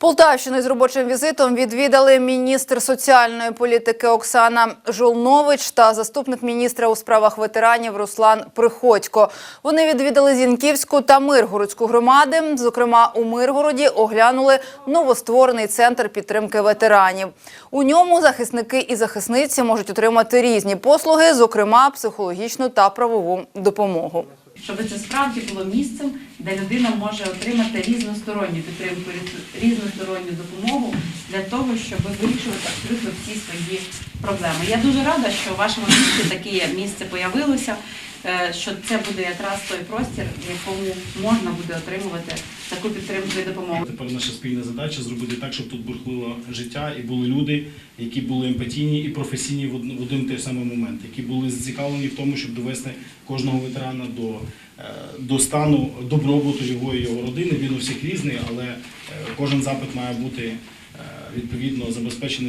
Полтавщину з робочим візитом відвідали міністр соціальної політики Оксана Жолнович та заступник міністра у справах ветеранів Руслан Приходько. Вони відвідали Зінківську та Миргородську громади. Зокрема, у Миргороді оглянули новостворений центр підтримки ветеранів. У ньому захисники і захисниці можуть отримати різні послуги, зокрема психологічну та правову допомогу. Щоб це справді було місцем, де людина може отримати різносторонню підтримку, різ- різносторонню допомогу для того, щоб вирішувати абсолютно всі свої проблеми. Я дуже рада, що в вашому місці таке місце появилося, що це буде якраз той простір, в якому можна буде отримувати таку підтримку і допомогу. Тепер наша спільна задача зробити так, щоб тут бурхлило життя і були люди, які були емпатійні і професійні в один, той самий момент, які були зацікавлені в тому, щоб довести кожного ветерана до, е, до стану добробуту його і його родини. Він у всіх різний, але е, кожен запит має бути е, відповідно забезпечений